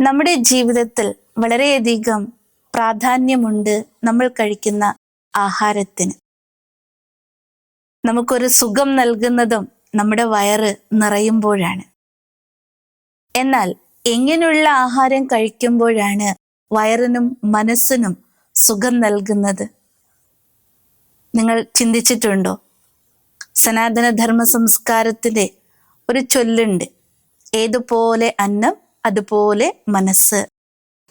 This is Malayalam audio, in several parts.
നമ്മുടെ ജീവിതത്തിൽ വളരെയധികം പ്രാധാന്യമുണ്ട് നമ്മൾ കഴിക്കുന്ന ആഹാരത്തിന്. നമുക്കൊരു സുഖം നൽകുന്നതും നമ്മുടെ വയറ് നിറയുമ്പോഴാണ്. എന്നാൽ എങ്ങനെയുള്ള ആഹാരം കഴിക്കുമ്പോഴാണ് വയറിനും മനസ്സിനും സുഖം നൽകുന്നത്? നിങ്ങൾ ചിന്തിച്ചിട്ടുണ്ടോ? സനാതനധർമ്മ സംസ്കാരത്തിന്റെ ഒരു ചൊല്ലുണ്ട്. ഏതുപോലെ അന്നം അതുപോലെ മനസ്സ്.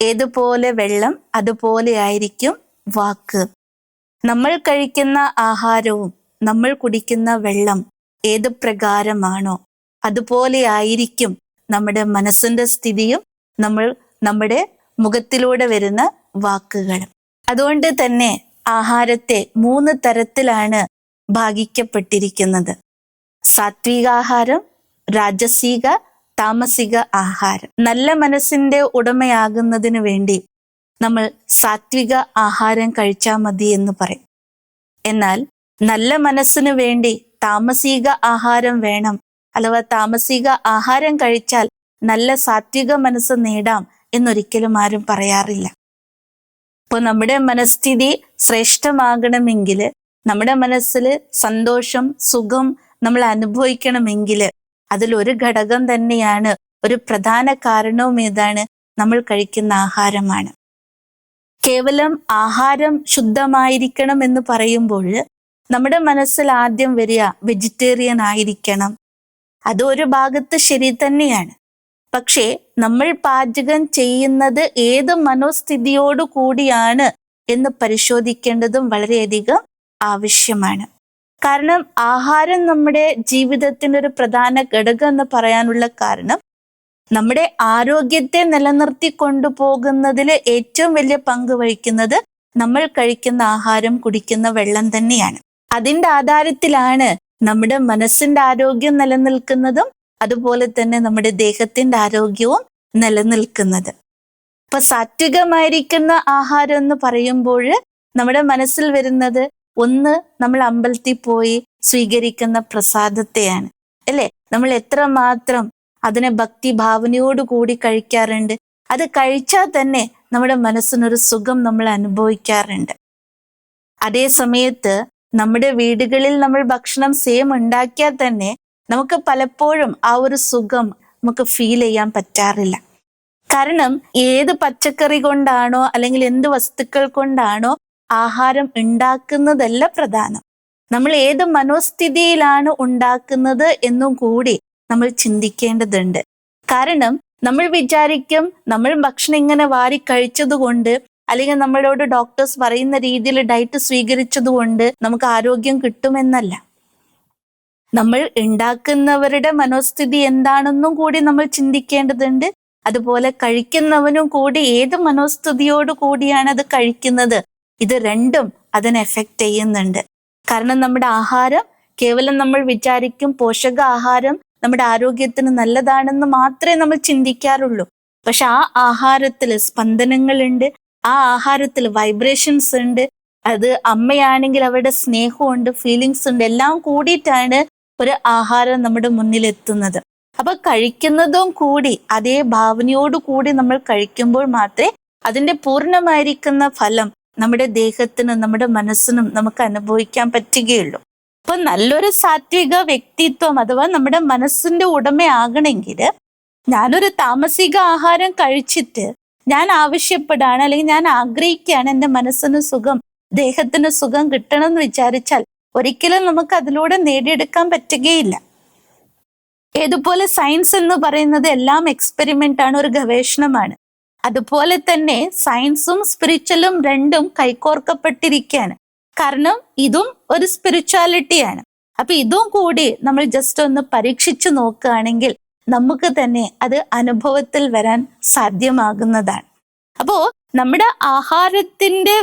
ഏതുപോലെ വെള്ളം അതുപോലെ ആയിരിക്കും വാക്ക്. നമ്മൾ കഴിക്കുന്ന ആഹാരവും നമ്മൾ കുടിക്കുന്ന വെള്ളം ഏത് പ്രകാരമാണോ അതുപോലെ ആയിരിക്കും നമ്മുടെ മനസ്സിന്റെ സ്ഥിതിയും നമ്മൾ നമ്മുടെ മുഖത്തിലൂടെ വരുന്ന വാക്കുകളും അതുകൊണ്ട് തന്നെ ആഹാരത്തെ മൂന്ന് തരത്തിലാണ് ഭാഗിക്കപ്പെട്ടിരിക്കുന്നത്. സാത്വികാഹാരം രാജസീക താമസിക ആഹാരം. നല്ല മനസ്സിന്റെ ഉടമയാകുന്നതിന് വേണ്ടി നമ്മൾ സാത്വിക ആഹാരം കഴിച്ചാൽ മതി എന്ന് പറയും. എന്നാൽ നല്ല മനസ്സിന് വേണ്ടി താമസിക ആഹാരം വേണം അഥവാ താമസിക ആഹാരം കഴിച്ചാൽ നല്ല സാത്വിക മനസ്സ് നേടാം എന്നൊരിക്കലും ആരും പറയാറില്ല. ഇപ്പോൾ നമ്മുടെ മനസ്ഥിതി ശ്രേഷ്ഠമാകണമെങ്കിൽ നമ്മുടെ മനസ്സിൽ സന്തോഷം സുഖം നമ്മൾ അനുഭവിക്കണമെങ്കിൽ അതിലൊരു ഘടകം തന്നെയാണ് ഒരു പ്രധാന കാരണവും ഏതാണ്? നമ്മൾ കഴിക്കുന്ന ആഹാരമാണ്. കേവലം ആഹാരം ശുദ്ധമായിരിക്കണം എന്ന് പറയുമ്പോൾ നമ്മുടെ മനസ്സിൽ ആദ്യം വരിക വെജിറ്റേറിയൻ ആയിരിക്കണം. അത് ഒരു ഭാഗത്ത് ശരി തന്നെയാണ്. പക്ഷേ നമ്മൾ പാചകം ചെയ്യുന്നത് ഏത് മനോസ്ഥിതിയോടു കൂടിയാണ് എന്ന് പരിശോധിക്കേണ്ടതും വളരെയധികം ആവശ്യമാണ്. കാരണം ആഹാരം നമ്മുടെ ജീവിതത്തിന്റെ ഒരു പ്രധാന ഘടകം എന്ന് പറയാനുള്ള കാരണം നമ്മുടെ ആരോഗ്യത്തെ നിലനിർത്തി കൊണ്ടുപോകുന്നതിൽ ഏറ്റവും വലിയ പങ്ക് വഹിക്കുന്നത് നമ്മൾ കഴിക്കുന്ന ആഹാരം കുടിക്കുന്ന വെള്ളം തന്നെയാണ്. അതിന്റെ ആധാരത്തിലാണ് നമ്മുടെ മനസ്സിന്റെ ആരോഗ്യം നിലനിൽക്കുന്നതും അതുപോലെ തന്നെ നമ്മുടെ ദേഹത്തിന്റെ ആരോഗ്യവും നിലനിൽക്കുന്നത്. ഇപ്പൊ സാത്വികമായിരിക്കുന്ന ആഹാരം എന്ന് പറയുമ്പോൾ നമ്മുടെ മനസ്സിൽ വരുന്നത് ഒന്ന് നമ്മൾ അമ്പലത്തിൽ പോയി സ്വീകരിക്കുന്ന പ്രസാദത്തെയാണ്. അല്ലെ? നമ്മൾ എത്രമാത്രം അതിനെ ഭക്തി ഭാവനയോട് കൂടി കഴിക്കാറുണ്ട്. അത് കഴിച്ചാൽ തന്നെ നമ്മുടെ മനസ്സിനൊരു സുഖം നമ്മൾ അനുഭവിക്കാറുണ്ട്. അതേ സമയത്ത് നമ്മുടെ വീടുകളിൽ നമ്മൾ ഭക്ഷണം സെയിം ഉണ്ടാക്കിയാൽ തന്നെ നമുക്ക് പലപ്പോഴും ആ ഒരു സുഖം നമുക്ക് ഫീൽ ചെയ്യാൻ പറ്റാറില്ല. കാരണം ഏത് പച്ചക്കറി കൊണ്ടാണോ അല്ലെങ്കിൽ എന്ത് വസ്തുക്കൾ കൊണ്ടാണോ ആഹാരം ഉണ്ടാക്കുന്നതല്ല പ്രധാനം. നമ്മൾ ഏത് മനോസ്ഥിതിയിലാണ് ഉണ്ടാക്കുന്നത് എന്നും കൂടി നമ്മൾ ചിന്തിക്കേണ്ടതുണ്ട്. കാരണം നമ്മൾ വിചാരിക്കും നമ്മൾ ഭക്ഷണം ഇങ്ങനെ വാരി കഴിച്ചത് കൊണ്ട് അല്ലെങ്കിൽ നമ്മളോട് ഡോക്ടേഴ്സ് പറയുന്ന രീതിയിൽ ഡയറ്റ് സ്വീകരിച്ചത് കൊണ്ട് നമുക്ക് ആരോഗ്യം കിട്ടുമെന്നല്ല. നമ്മൾ ഉണ്ടാക്കുന്നവരുടെ മനോസ്ഥിതി എന്താണെന്നും കൂടി നമ്മൾ ചിന്തിക്കേണ്ടതുണ്ട്. അതുപോലെ കഴിക്കുന്നവനും കൂടി ഏത് മനോസ്ഥിതിയോട് കൂടിയാണ് അത് കഴിക്കുന്നത് ഇത് രണ്ടും അതിനെ എഫക്റ്റ് ചെയ്യുന്നുണ്ട്. കാരണം നമ്മുടെ ആഹാരം കേവലം നമ്മൾ വിചാരിക്കും പോഷക ആഹാരം നമ്മുടെ ആരോഗ്യത്തിന് നല്ലതാണെന്ന് മാത്രമേ നമ്മൾ ചിന്തിക്കാറുള്ളൂ. പക്ഷെ ആ ആഹാരത്തിൽ സ്പന്ദനങ്ങളുണ്ട് ആ ആഹാരത്തിൽ വൈബ്രേഷൻസ് ഉണ്ട് അത് അമ്മയാണെങ്കിൽ അവരുടെ സ്നേഹമുണ്ട് ഫീലിങ്സ് ഉണ്ട് എല്ലാം കൂടിയിട്ടാണ് ഒരു ആഹാരം നമ്മുടെ മുന്നിൽ എത്തുന്നത്. അപ്പൊ കഴിക്കുന്നതും കൂടി അതേ ഭാവനയോട് കൂടി നമ്മൾ കഴിക്കുമ്പോൾ മാത്രമേ അതിന്റെ പൂർണമായിരിക്കുന്ന ഫലം നമ്മുടെ ദേഹത്തിനും നമ്മുടെ മനസ്സിനും നമുക്ക് അനുഭവിക്കാൻ പറ്റുകയുള്ളൂ. അപ്പൊ നല്ലൊരു സാത്വിക വ്യക്തിത്വം അഥവാ നമ്മുടെ മനസ്സിന്റെ ഉടമയാകണമെങ്കിൽ ഞാനൊരു താമസിക ആഹാരം കഴിച്ചിട്ട് ഞാൻ ആവശ്യപ്പെടാണ് അല്ലെങ്കിൽ ഞാൻ ആഗ്രഹിക്കുകയാണ് എന്റെ മനസ്സിന് സുഖം ദേഹത്തിന് സുഖം കിട്ടണം എന്ന് വിചാരിച്ചാൽ ഒരിക്കലും നമുക്ക് അതിലൂടെ നേടിയെടുക്കാൻ പറ്റുകയില്ല. ഏതുപോലെ സയൻസ് എന്ന് പറയുന്നത് എല്ലാം എക്സ്പെരിമെന്റ് ആണ് ഒരു ഗവേഷണമാണ്. അതുപോലെ തന്നെ സയൻസും സ്പിരിച്വലും രണ്ടും കൈകോർക്കപ്പെട്ടിരിക്കുകയാണ്. കാരണം ഇതും ഒരു സ്പിരിച്വാലിറ്റിയാണ് അപ്പൊ ഇതും കൂടി നമ്മൾ ജസ്റ്റ് ഒന്ന് പരീക്ഷിച്ചു നോക്കുകയാണെങ്കിൽ നമുക്ക് തന്നെ അത് അനുഭവത്തിൽ വരാൻ സാധ്യമാകുന്നതാണ്. അപ്പോ നമ്മുടെ ആഹാരത്തിന്റെ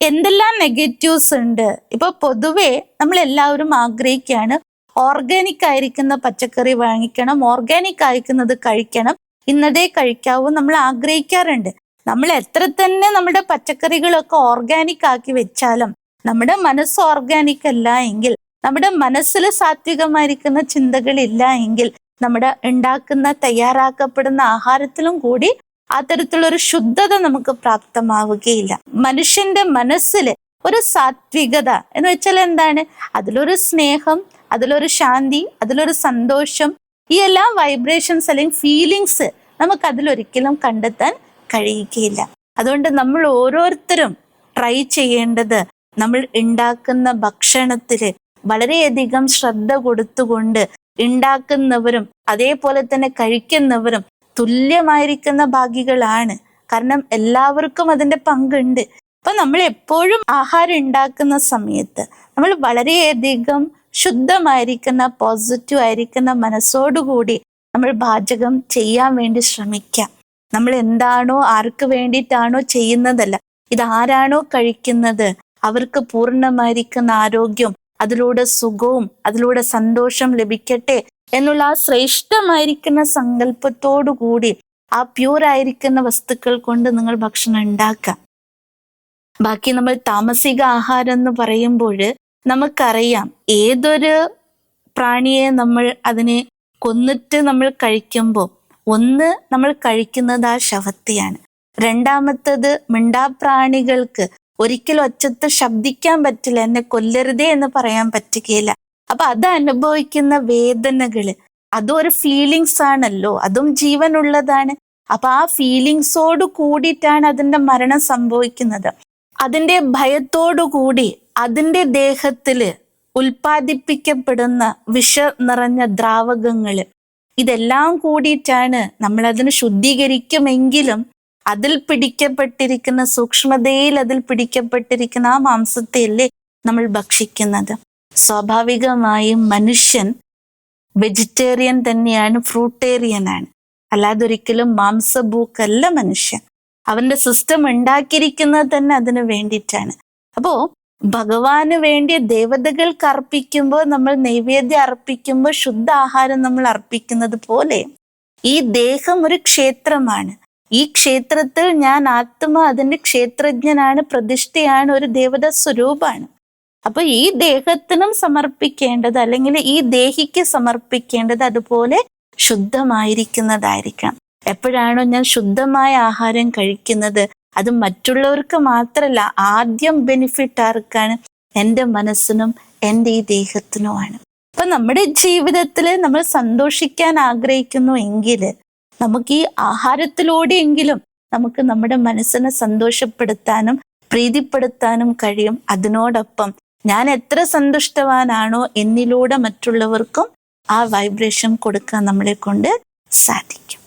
എന്തെല്ലാം നെഗറ്റീവ്സ് ഉണ്ട്? ഇപ്പൊ പൊതുവെ നമ്മൾ എല്ലാവരും ആഗ്രഹിക്കുകയാണ് ഓർഗാനിക് ആയിരിക്കുന്ന പച്ചക്കറി വാങ്ങിക്കണം ഓർഗാനിക് ആയിരിക്കുന്നത് കഴിക്കണം ഇന്നതേ കഴിക്കാവൂ നമ്മൾ ആഗ്രഹിക്കാറുണ്ട്. നമ്മൾ എത്ര തന്നെ നമ്മുടെ പച്ചക്കറികളൊക്കെ ഓർഗാനിക് ആക്കി വെച്ചാലും നമ്മുടെ മനസ്സ് ഓർഗാനിക് അല്ല എങ്കിൽ നമ്മുടെ മനസ്സിൽ സാത്വികമായിരിക്കുന്ന ചിന്തകളില്ല എങ്കിൽ നമ്മുടെ ഉണ്ടാക്കുന്ന തയ്യാറാക്കപ്പെടുന്ന ആഹാരത്തിലും കൂടി അത്തരത്തിലുള്ള ഒരു ശുദ്ധത നമുക്ക് പ്രാപ്തമാവുകയില്ല. മനുഷ്യന്റെ മനസ്സിൽ ഒരു സാത്വികത എന്ന് വെച്ചാൽ എന്താണ്? അതിലൊരു സ്നേഹം അതിലൊരു ശാന്തി അതിലൊരു സന്തോഷം ഈ എല്ലാ വൈബ്രേഷൻസ് അല്ലെങ്കിൽ ഫീലിങ്സ് നമുക്ക് അതിലൊരിക്കലും കണ്ടെത്താൻ കഴിയുകയില്ല. അതുകൊണ്ട് നമ്മൾ ഓരോരുത്തരും ട്രൈ ചെയ്യേണ്ടത് നമ്മൾ ഉണ്ടാക്കുന്ന ഭക്ഷണത്തിൽ വളരെയധികം ശ്രദ്ധ കൊടുത്തുകൊണ്ട് ഉണ്ടാക്കുന്നവരും അതേപോലെ തന്നെ കഴിക്കുന്നവരും തുല്യമായിരിക്കുന്ന ഭാഗികളാണ്. കാരണം എല്ലാവർക്കും അതിന്റെ പങ്കുണ്ട്. അപ്പൊ നമ്മൾ എപ്പോഴും ആഹാരം ഉണ്ടാക്കുന്ന സമയത്ത് നമ്മൾ വളരെയധികം ശുദ്ധമായിരിക്കുന്ന പോസിറ്റീവ് ആയിരിക്കുന്ന മനസ്സോടുകൂടി നമ്മൾ പാചകം ചെയ്യാൻ വേണ്ടി ശ്രമിക്കാം. നമ്മൾ എന്താണോ ആർക്ക് വേണ്ടിയിട്ടാണോ ചെയ്യുന്നതല്ല ഇത് ആരാണോ കഴിക്കുന്നത് അവർക്ക് പൂർണമായിരിക്കുന്ന ആരോഗ്യം അതിലൂടെ സുഖവും അതിലൂടെ സന്തോഷം ലഭിക്കട്ടെ എന്നുള്ള ആ ശ്രേഷ്ഠമായിരിക്കുന്ന സങ്കല്പത്തോടു കൂടി ആ പ്യൂർ ആയിരിക്കുന്ന വസ്തുക്കൾ കൊണ്ട് നിങ്ങൾ ഭക്ഷണം ഉണ്ടാക്കാം ബാക്കി നമ്മൾ താമസിക ആഹാരം എന്ന് പറയുമ്പോൾ നമുക്കറിയാം ഏതൊരു പ്രാണിയെ നമ്മൾ അതിനെ കൊന്നിട്ട് നമ്മൾ കഴിക്കുമ്പോൾ ഒന്ന് നമ്മൾ കഴിക്കുന്നത് ആ ശവത്തെയാണ്. രണ്ടാമത്തത് മിണ്ടാപ്രാണികൾക്ക് ഒരിക്കലും ഒച്ചത്ത് ശബ്ദിക്കാൻ പറ്റില്ല എന്നെ കൊല്ലരുതേ എന്ന് പറയാൻ പറ്റുകയില്ല. അപ്പൊ അത് അനുഭവിക്കുന്ന വേദനകൾ അതും ഒരു ഫീലിങ്സ് ആണല്ലോ അതും ജീവനുള്ളതാണ്. അപ്പൊ ആ ഫീലിങ്സോട് കൂടിയിട്ടാണ് അതിന്റെ മരണം സംഭവിക്കുന്നത്. അതിന്റെ ഭയത്തോടു കൂടി അതിന്റെ ദേഹത്തിൽ ഉൽപ്പാദിപ്പിക്കപ്പെടുന്ന വിഷ നിറഞ്ഞ ദ്രാവകങ്ങൾ ഇതെല്ലാം കൂടിയിട്ടാണ് നമ്മൾ അതിന് ശുദ്ധീകരിക്കുമെങ്കിലും അതിൽ പിടിക്കപ്പെട്ടിരിക്കുന്ന സൂക്ഷ്മതയിൽ അതിൽ പിടിക്കപ്പെട്ടിരിക്കുന്ന ആ മാംസത്തെയല്ലേ നമ്മൾ ഭക്ഷിക്കുന്നത്. സ്വാഭാവികമായും മനുഷ്യൻ വെജിറ്റേറിയൻ തന്നെയാണ് ഫ്രൂട്ടേറിയൻ ആണ് അല്ലാതെ ഒരിക്കലും മാംസഭൂക്കല്ല മനുഷ്യൻ. അവന്റെ സിസ്റ്റം ഉണ്ടാക്കിയിരിക്കുന്നത് തന്നെ അതിനു വേണ്ടിയിട്ടാണ്. അപ്പോ ഭഗവാന് വേണ്ടി ദേവതകൾക്ക് അർപ്പിക്കുമ്പോൾ നമ്മൾ നൈവേദ്യം അർപ്പിക്കുമ്പോൾ ശുദ്ധ ആഹാരം നമ്മൾ അർപ്പിക്കുന്നത് പോലെ ഈ ദേഹം ഒരു ക്ഷേത്രമാണ്. ഈ ക്ഷേത്രത്തിൽ ഞാൻ ആത്മ അതിന്റെ ക്ഷേത്രജ്ഞനാണ് പ്രതിഷ്ഠയാണ് ഒരു ദേവത സ്വരൂപാണ് അപ്പൊ ഈ ദേഹത്തിനും സമർപ്പിക്കേണ്ടത് അല്ലെങ്കിൽ ഈ ദേഹിക്ക് സമർപ്പിക്കേണ്ടത് അതുപോലെ ശുദ്ധമായിരിക്കുന്നതായിരിക്കണം. എപ്പോഴാണോ ഞാൻ ശുദ്ധമായ ആഹാരം കഴിക്കുന്നത് അത് മറ്റുള്ളവർക്ക് മാത്രമല്ല ആദ്യം ബെനിഫിറ്റ് ആർക്കാണ്? എന്റെ മനസ്സിനും എന്റെ ഈ ദേഹത്തിനുമാണ്. അപ്പൊ നമ്മുടെ ജീവിതത്തിൽ നമ്മൾ സന്തോഷിക്കാൻ ആഗ്രഹിക്കുന്നു എങ്കിൽ നമുക്ക് ഈ ആഹാരത്തിലൂടെയെങ്കിലും നമുക്ക് നമ്മുടെ മനസ്സിനെ സന്തോഷപ്പെടുത്താനും പ്രീതിപ്പെടുത്താനും കഴിയും. അതിനോടൊപ്പം ഞാൻ എത്ര സന്തുഷ്ടവാനാണോ എന്നിലൂടെ മറ്റുള്ളവർക്കും ആ വൈബ്രേഷൻ കൊടുക്കാൻ നമ്മളെ കൊണ്ട് സാധിക്കും.